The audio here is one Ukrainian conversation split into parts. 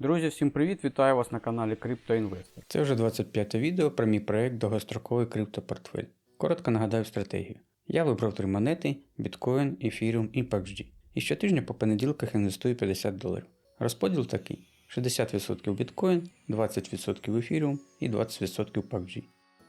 Друзі, всім привіт! Вітаю вас на каналі CryptoInvestor. Це вже 25 відео про мій проект довгостроковий криптопортфель. Коротко нагадаю стратегію. Я вибрав три монети: біткоін, ефіріум і PUBG. І щотижня по понеділках інвестую 50 доларів. Розподіл такий: 60% біткоін, 20% ефіріум і 20% PUBG.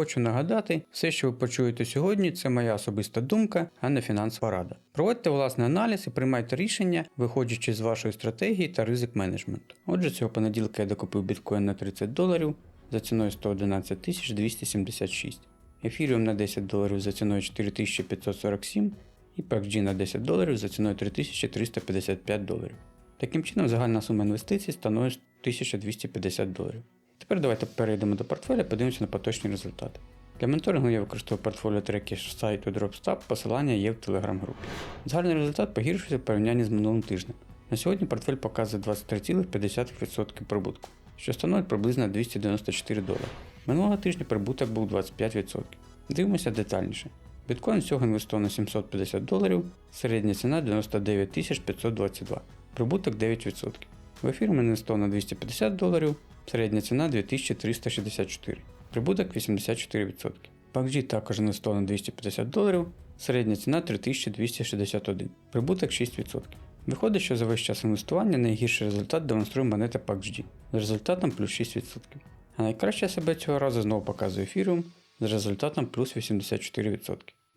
Хочу нагадати, все, що ви почуєте сьогодні, це моя особиста думка, а не фінансова рада. Проводьте власний аналіз і приймайте рішення, виходячи з вашої стратегії та ризик менеджменту. Отже, цього понеділка я докупив біткоін на 30 доларів за ціною 111 276, ефіріум на 10 доларів за ціною 4547 і PUBG на 10 доларів за ціною 3355 доларів. Таким чином, загальна сума інвестицій становить 1250 доларів. Тепер давайте перейдемо до портфеля, подивимося на поточні результати. Для моніторингу я використовую портфоліо треки з сайту DropStab, посилання є в телеграм-групі. Загальний результат погіршився в порівнянні з минулим тижнем. На сьогодні портфель показує 23,5% прибутку, що становить приблизно 294 долари. Минулого тижня прибуток був 25%. Дивимося детальніше. Біткоін всього інвестовано 750 доларів, середня ціна 99 522, прибуток 9%. В ефір інвестовано 250 доларів, середня ціна 2364, прибуток 84%. PUBG також інвестовано 250 доларів, середня ціна 3261, прибуток 6%. Виходить, що за весь час інвестування найгірший результат демонструє монета PUBG з результатом плюс 6%. А найкраще себе цього разу знову показує Ethereum з результатом плюс 84%.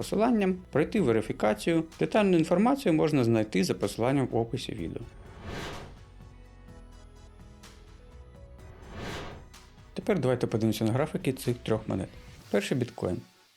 посиланням, пройти верифікацію. Детальну інформацію можна знайти за посиланням в описі відео. Тепер давайте подивимося на графіки цих трьох монет. Перший біткоін.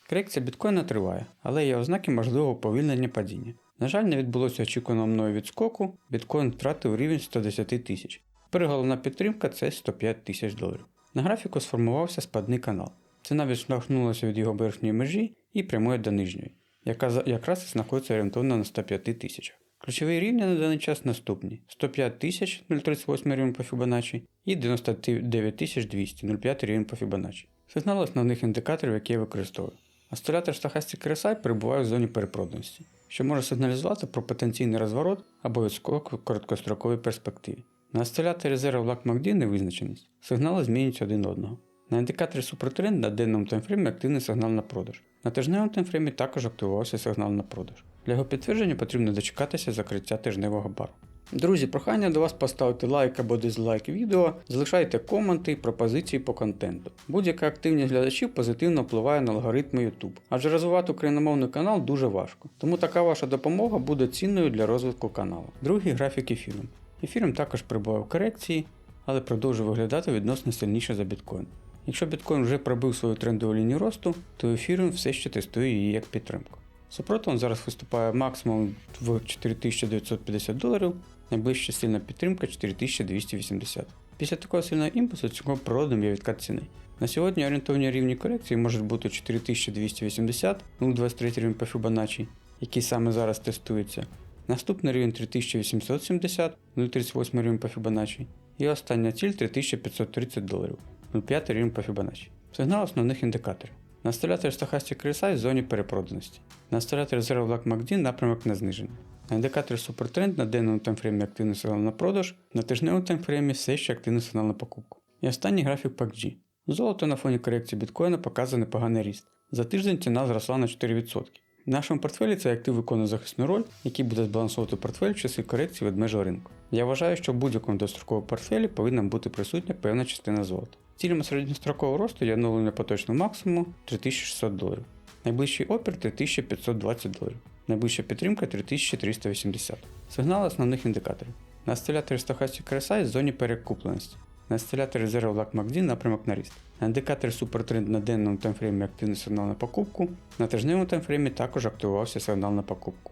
Корекція біткоїна триває, але є ознаки можливого повільнення падіння. На жаль, не відбулося очікуваного мною відскоку, біткоін втратив рівень 110 тисяч. Тепер головна підтримка це 105 тисяч доларів. На графіку сформувався спадний канал. Ціна відштовхнулася від його верхньої межі і прямує до нижньої, яка якраз і знаходиться орієнтовно на 105 тисячах. Ключові рівні на даний час наступні: 105 тисяч 038 рівень по Fibonacci і 99 200 05 рівень по Fibonacci. Сигнал основних індикаторів, які я використовую. Осцилятор Stochastic RSI перебуває в зоні перепроданості, що може сигналізувати про потенційний розворот або відскок в короткостроковій перспективі. На осциляторі Zero Black MACD невизначеність. Сигнали змінюються один одного. На індикаторі Supertrend на денному таймфреймі активний сигнал на продаж. На тижневому таймфреймі також активувався сигнал на продаж. Для його підтвердження потрібно дочекатися закриття тижневого бару. Друзі, прохання до вас поставити лайк або дизлайк відео, залишайте коменти і пропозиції по контенту. Будь-яка активність глядачів позитивно впливає на алгоритми YouTube, адже розвивати україномовний канал дуже важко. Тому така ваша допомога буде цінною для розвитку каналу. Другий графік ефіром. Ефіром також перебуває в корекції, але продовжує виглядати відносно сильніше за біткоін. Якщо біткоін вже пробив свою трендову лінію росту, то ефіріум все ще тестує її як підтримку. Супротивом зараз виступає максимум в 4950 доларів, найближча сильна підтримка 4280. Після такого сильного імпульсу цього природним є відкат ціни. На сьогодні орієнтовні рівні корекції можуть бути 4280, 0,23 рівень по Fibonacci, який саме зараз тестується. Наступний рівень 3870, 0,38 рівень по Fibonacci. І остання ціль 3530 доларів, 0,5 рівень по Fibonacci. Сигнал основних індикаторів. На осциляторі Stochastic RSI в зоні перепроданості. На осциляторі Zero Black MACD напрямок на зниження. На індикаторі Supertrend на денному таймфреймі активний сигнал на продаж, на тижневому таймфреймі все ще активний сигнал на покупку. І останній графік PUBG. Золото на фоні корекції біткоїна показує непоганий ріст. За тиждень ціна зросла на 4%. В нашому портфелі цей актив виконує захисну роль, який буде збалансовувати портфель в часи корекції від межі ринку. Я вважаю, що в будь-якому достроковому портфелі повинна бути присутня певна частина золота. Цілем середньострокового росту є оновлення поточного максимуму 3600 доларів. Найближчий опір 3520 доларів. Найближча підтримка 3380. Сигнали основних індикаторів. На осциляторі Stochastic RSI в зоні перекупленості. На осциляторі Zero Black MACD напрямок на ріст. На індикаторі Supertrend на денному таймфреймі активний сигнал на покупку. На тижневому таймфреймі також активувався сигнал на покупку.